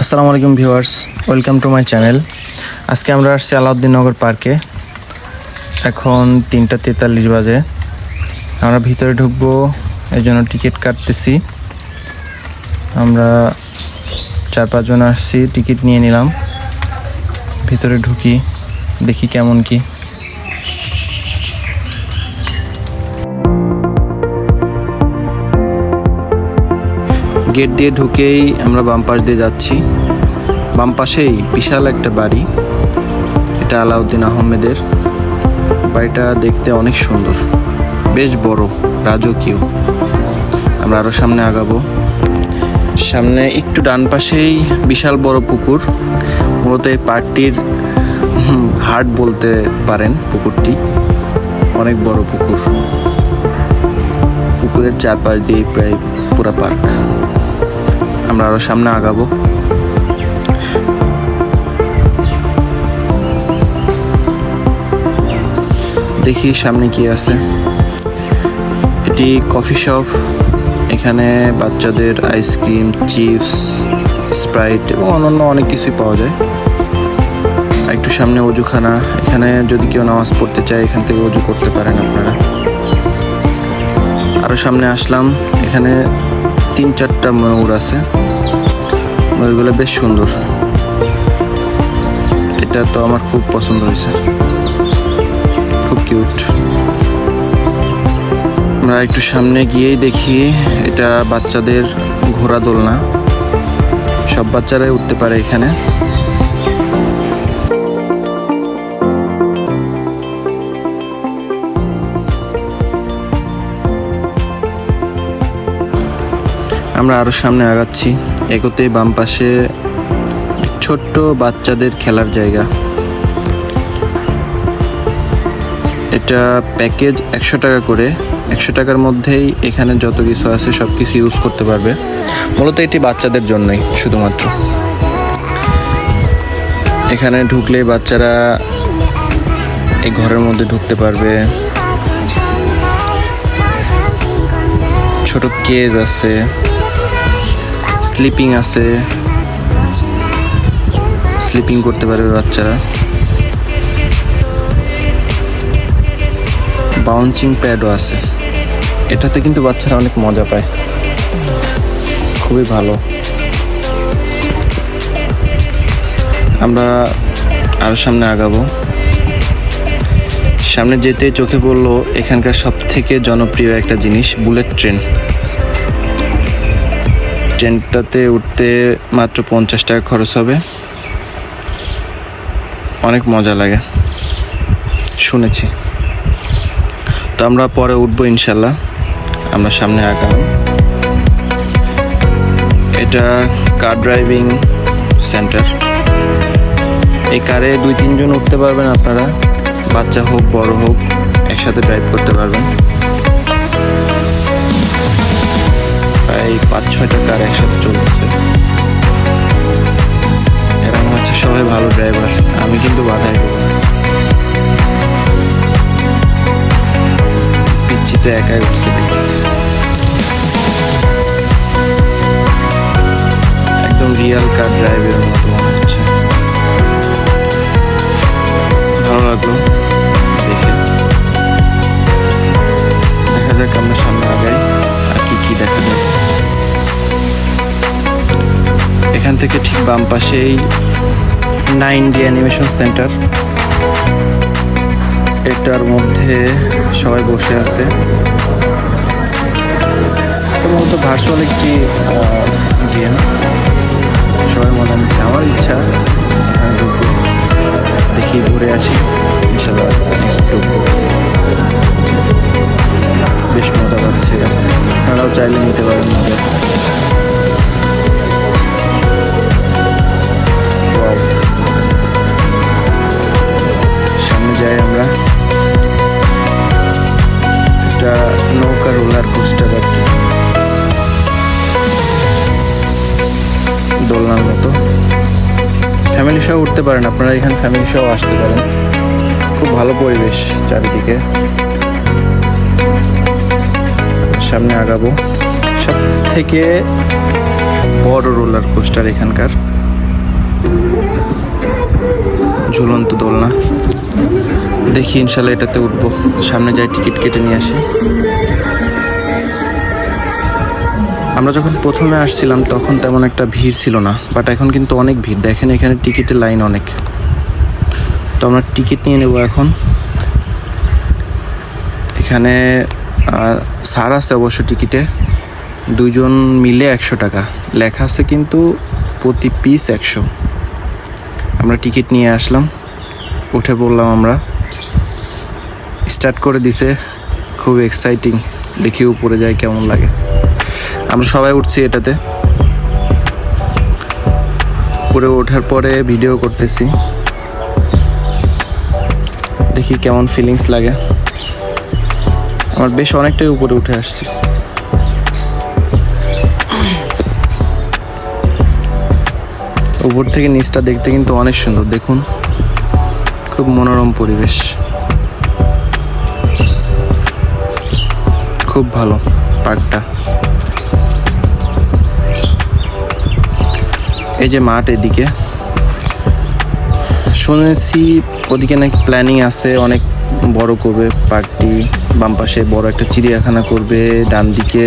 আসসালামু আলাইকুম viewers, welcome to my channel. আজকে আমরা আসছি আলাউদ্দিননগর পার্কে। এখন তিনটা তেতাল্লিশ বাজে। আমরা ভিতরে ঢুকবো এই জন্য টিকিট কাটতেছি। আমরা চার পাঁচজন আসছি, টিকিট নিয়ে নিলাম। ভিতরে ঢুকি, দেখি কেমন কি। গেট দিয়ে ঢুকেই আমরা বাম পাশ দিয়ে যাচ্ছি। বাম পাশেই বিশাল একটা বাড়ি। এটা আলাউদ্দিন আহমেদের। বাড়িটা দেখতে অনেক সুন্দর। বেশ বড়, রাজকীয়। আমরা আরও সামনে আগাবো। সামনে একটু ডান পাশেই বিশাল বড় পুকুর। মূলত এই পার্কটির হাট বলতে পারেন পুকুরটি। অনেক বড় পুকুর। পুকুরের চারপাশ দিয়ে প্রায় পুরা পার্ক। আমরা আরও সামনে আগাবো। দেখি সামনে কি আছে। এটি কফি শপ। এখানে বাচ্চাদের আইসক্রিম, চিপস, স্প্রাইট এবং অন্যান্য অনেক কিছুই পাওয়া যায়। একটু সামনে অজুখানা। এখানে যদি কেউ নামাজ পড়তে চায়, এখান থেকে অজু করতে পারেন আপনারা। আরও সামনে আসলাম। এখানে তিন চারটা ময়ূর আছে। ময়ূরগুলো বেশ সুন্দর। এটা তো আমার খুব পছন্দ হয়েছে। খুব কিউট। আমরা একটু সামনে গিয়েই দেখি, এটা বাচ্চাদের ঘোড়া দোলনা। সব বাচ্চারাই উঠতে পারে এখানে। আমরা আরও সামনে আগাচ্ছি। এগোতে বাম পাশে ছোট্ট বাচ্চাদের খেলার জায়গা। এটা প্যাকেজ একশো টাকা করে। একশো টাকার মধ্যেই এখানে যত কিছু আছে সব কিছু ইউজ করতে পারবে। মূলত এটি বাচ্চাদের জন্যই, শুধুমাত্র। এখানে ঢুকলে বাচ্চারা এই ঘরের মধ্যে ঢুকতে পারবে। ছোট কেজ আছে। স্লিপিং আছে। স্লিপিং করতে পারবে বাচ্চারা। বাউন্সিং প্যাডও আছে। এটাতে কিন্তু বাচ্চারা অনেক মজা পায়। খুবই ভালো। আমরা আরও সামনে আগাবো। সামনে যেতে চোখে পড়ল এখানকার সব থেকে জনপ্রিয় একটা জিনিস বুলেট ট্রেন ট্রেনটাতে উঠতে মাত্র পঞ্চাশ টাকা খরচ হবে। অনেক মজা লাগে। শুনেছি। তো আমরা পরে উঠবো ইনশাল্লাহ। আমরা সামনে আগাম এটা কার ড্রাইভিং সেন্টার। এই কারে দুই তিনজন উঠতে পারবেন আপনারা। বাচ্চা হোক, বড় হোক, একসাথে ড্রাইভ করতে পারবেন। প্রায় পাঁচ ছয়টা কার একসাথে চলতেছে। এরা মনে হচ্ছে সবাই ভালো ড্রাইভার আমি কিন্তু বাধাই দেবো। পিচ্ছিতে একাই উঠছে একদম রিয়াল কার ড্রাইভের মতো মনে হচ্ছে। ভালো লাগল। থেকে ঠিক বাম পাশেই নাইন ডি অ্যানিমেশন সেন্টার। এটার মধ্যে সবাই বসে আছে। মূলত ভার্চুয়াল একটি গেম সবাই মজা নিচ্ছে আমার ইচ্ছা। এখানে দেখি ঘুরে আসি। ইনশাল্লাহ বেশ মজা পাচ্ছে আপনারাও চাইলে নিতে পারেন মজা। ফ্যামিলি সহ উঠতে পারেন, আপনারা এখানে ফ্যামিলি সহ আসতে পারেন। খুব ভালো পরিবেশ চারিদিকে। সামনে আগাবো। সব থেকে বড় রোলার কোস্টার এখানকার। ঝুলন্ত দোলনা। দেখি ইনশাল্লাহ এটাতে উঠবো। সামনে যাই টিকিট কেটে নিয়ে আসি। আমরা যখন প্রথমে আসছিলাম, তখন তেমন একটা ভিড় ছিল না বাট এখন কিন্তু অনেক ভিড়। দেখেন এখানে টিকিটের লাইন অনেক। তো আমরা টিকিট নিয়ে নেব এখন। এখানে সার আছে অবশ্য টিকিটে। দুজন মিলে একশো টাকা। লেখা আছে কিন্তু প্রতি পিস একশো। আমরা টিকিট নিয়ে আসলাম। উঠে পড়লাম আমরা। স্টার্ট করে দিছে। খুব এক্সাইটিং দেখি উপরে যাই কেমন লাগে। আমরা সবাই উঠছি এটাতে। উপরে ওঠার পরে ভিডিও করতেছি। দেখি কেমন ফিলিংস লাগে। আমার বেশ অনেকটাই উপরে উঠে আসছি। উপর থেকে নিচটা দেখতে কিন্তু অনেক সুন্দর, দেখুন। খুব মনোরম পরিবেশ। খুব ভালো পার্কটা। এই যে মাঠ এদিকে। শুনেছি ওদিকে নাকি প্ল্যানিং আছে, অনেক বড় করবে পার্কটি বাম পাশে বড় একটা চিড়িয়াখানা করবে, ডান দিকে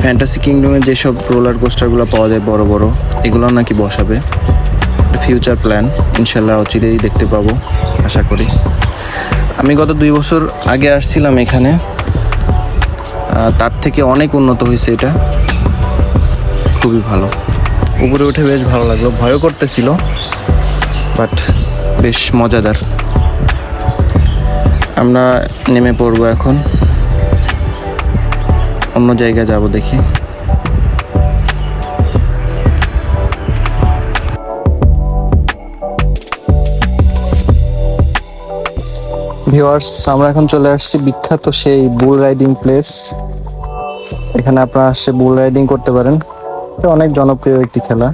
ফ্যান্টাসি কিংডমে যেসব রোলার কোস্টারগুলো পাওয়া যায় বড় বড় এগুলো নাকি বসাবে। ফিউচার প্ল্যান ইনশাল্লাহ অচিরেই দেখতে পাবো, আশা করি। আমি গত দুই বছর আগে আসছিলাম এখানে তার থেকে অনেক উন্নত হয়েছে এটা। খুবই ভালো। উপরে উঠে বেশ ভালো লাগল। ভয়ও করতেছিল বাট বেশ মজাদার। আমরা নেমে পড়ব এখন। অন্য জায়গায় যাব দেখি। ভিউয়ার্স, আমরা এখন চলে আসছি বিখ্যাত সেই বুল রাইডিং প্লেস। এখানে আপনারা আসছে বুল রাইডিং করতে পারেন। অনেক জনপ্রিয় একটি খেলা।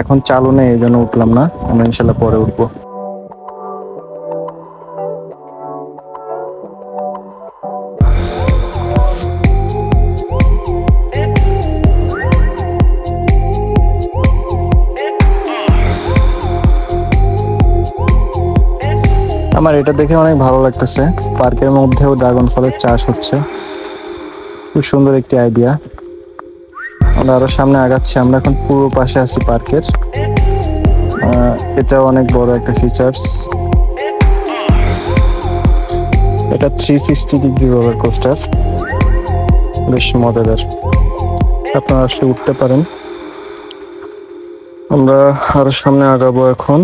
এখন চালু নেই, এই জন্য উঠলাম না। আমরা ইনশাল্লাহ পরে উঠবো। আমার এটা দেখে অনেক ভালো লাগতেছে। পার্কের মধ্যেও ড্রাগন ফলের চাষ হচ্ছে। খুব সুন্দর একটি আইডিয়া আমরা আরও সামনে আগাচ্ছি, আমরা এখন পুরো পাশে আছি পার্কের। এটা অনেক বড় একটা ফিচার্স এটা three sixty degree roller coaster বেশ মজাদার। আপনারা আসলে উঠতে পারেন। আমরা আরও সামনে আগাবো এখন।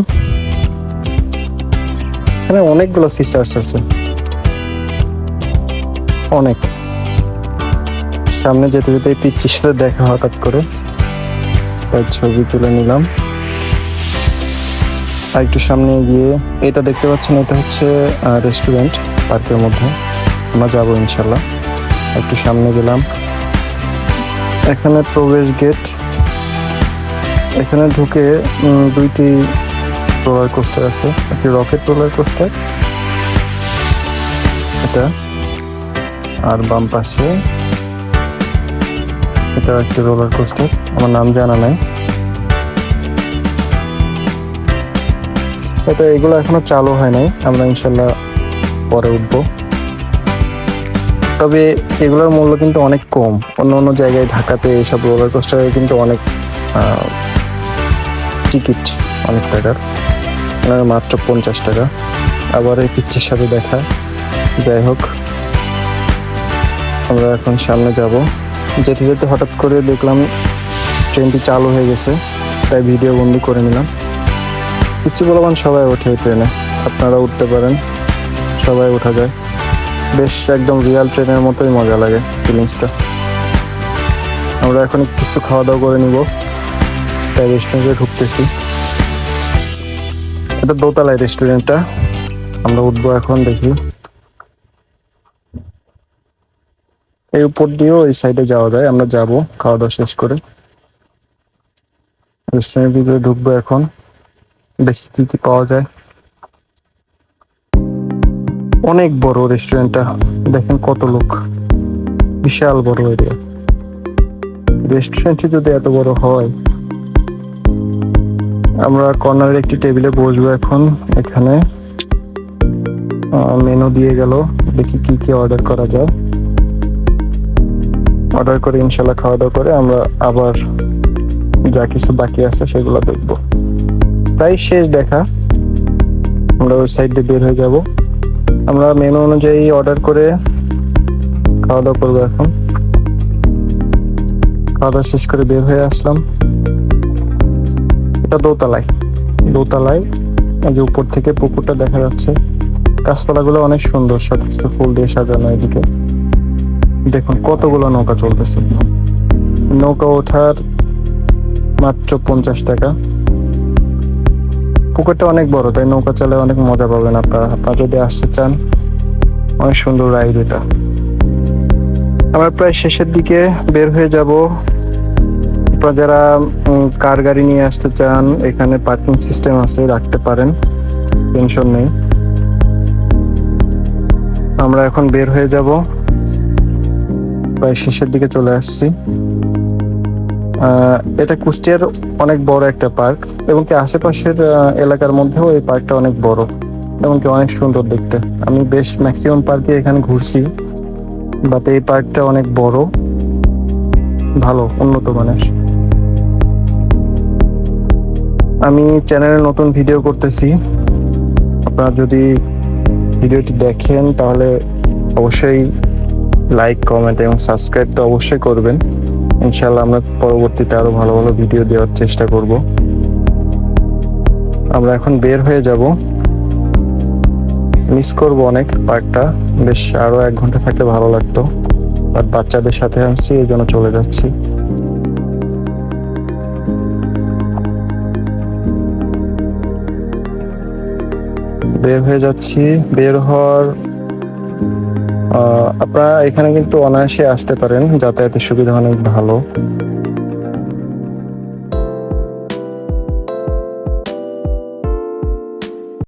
এখানে অনেকগুলো ফিচার্স আছে। অনেক। সামনে যেতে যেতে এই পিচ্ছির সাথে দেখা হঠাৎ করে। তার ছবি তুলে নিলাম। আর একটু সামনে গিয়ে এটা দেখতে পাচ্ছেন, এটা হচ্ছে রেস্টুরেন্ট পার্কের মধ্যে। আমরা যাব ইনশাল্লাহ একটু সামনে গেলাম। এখানে প্রবেশ গেট এখানে ঢুকে দুইটি রোলার কোস্টার আছে। একটি রকেট রোলার কোস্টার এটা, আর বাম পাশে এটা একটি রোলার কোস্টার আমার নাম জানা নাই। এটা এগুলো এখনও চালু হয় নাই, আমরা ইনশাল্লাহ পরে উঠবো। তবে এগুলোর মূল্য কিন্তু অনেক কম। অন্য অন্য জায়গায় ঢাকাতে এইসব রোলার কোস্টারে কিন্তু অনেক টিকিট অনেক টাকার। মাত্র পঞ্চাশ টাকা। আবার এই পিচ্ছির সাথে দেখা। যাই হোক, আমরা এখন সামনে যাব। যেতে যেতে হঠাৎ করে দেখলাম ট্রেনটি চালু হয়ে গেছে, তাই ভিডিও বন্দি করে নিলাম। পিচ্ছি বলবান, সবাই ওঠে ট্রেনে। আপনারা উঠতে পারেন, সবাই ওঠা যায়। বেশ একদম রিয়াল ট্রেনের মতোই মজা লাগে ফিলিংসটা আমরা এখন কিছু খাওয়া দাওয়া করে নিব। তাই রেস্টুরেন্টে ঢুকতেছি। এটা দোতলায় রেস্টুরেন্টটা আমরা উঠবো এখন, দেখি। এই উপর দিয়েও এই সাইডে যাওয়া যায়। আমরা যাব, খাওয়া দাওয়া শেষ করে। রেস্টুরেন্টের ভিতরে ঢুকবো এখন। দেখি কি কি পাওয়া যায়। অনেক বড় রেস্টুরেন্টটা দেখেন কত লোক। বিশাল বড় এরিয়া রেস্টুরেন্টটি যদি এত বড় হয়, আমরা কর্নারের একটি টেবিলে বসবো এখন। এখানে মেনু দিয়ে গেল। দেখি কি কি অর্ডার করা যায়। অর্ডার করে ইনশাল্লাহ খাওয়া দাওয়া করে আমরা আবার যা কিছু বাকি আছে সেগুলো দেখব। প্রায় শেষ দেখা। আমরা ওই সাইড দিয়ে বের হয়ে যাব। আমরা মেনু অনুযায়ী অর্ডার করে খাওয়া দাওয়া করব এখন। খাওয়া দাওয়া শেষ করে বের হয়ে আসলাম। এটা দোতলায়। দোতলায় এই যে উপর থেকে পুকুরটা দেখা যাচ্ছে। গাছপালাগুলো অনেক সুন্দর সব কিছু ফুল দিয়ে সাজানো এদিকে। দেখুন, কতগুলো নৌকা চলতেছে। নৌকা ওঠার মাত্র পঞ্চাশ টাকা। পুকুরটা অনেক বড়, তাই নৌকা চালায় অনেক মজা পাবেন আপনারা। আপনারা যদি আসতে চান, অনেক সুন্দর রাইড এটা। আমরা প্রায় শেষের দিকে বের হয়ে যাব। আপনারা যারা কার গাড়ি নিয়ে আসতে চান, এখানে পার্কিং সিস্টেম আছে, রাখতে পারেন। টেনশন নেই। আমরা এখন বের হয়ে যাব। প্রায় শেষের দিকে চলে আসছি। এটা কুষ্টিয়ার অনেক বড় একটা পার্ক এবং কি আশেপাশের এলাকার মধ্যেও এই পার্কটা অনেক বড় এবং কি অনেক সুন্দর দেখতে। আমি বেশ ম্যাক্সিমাম পার্কে এখানে ঘুরছি বাট এই পার্কটা অনেক বড়, ভালো, উন্নত মানের। আমি চ্যানেলে নতুন ভিডিও করতেছি। আপনারা যদি ভিডিওটি দেখেন, তাহলে অবশ্যই লাইক কমেন্ট এবং সাবস্ক্রাইব তো অবশ্যই করবেন। ইনশাল্লাহ আমরা পরবর্তীতে আরও ভালো ভালো ভিডিও দেওয়ার চেষ্টা করব। আমরা এখন বের হয়ে যাব। মিস করব অনেক পার্কটা বেশ আরও এক ঘণ্টা থাকলে ভালো লাগতো। আর বাচ্চাদের সাথে আনছি এই জন্য চলে যাচ্ছি। বের হয়ে যাচ্ছি। বের হওয়ার আপনারা এখানে কিন্তু অনায়াসে আসতে পারেন যাতায়াতের সুবিধা অনেক ভালো।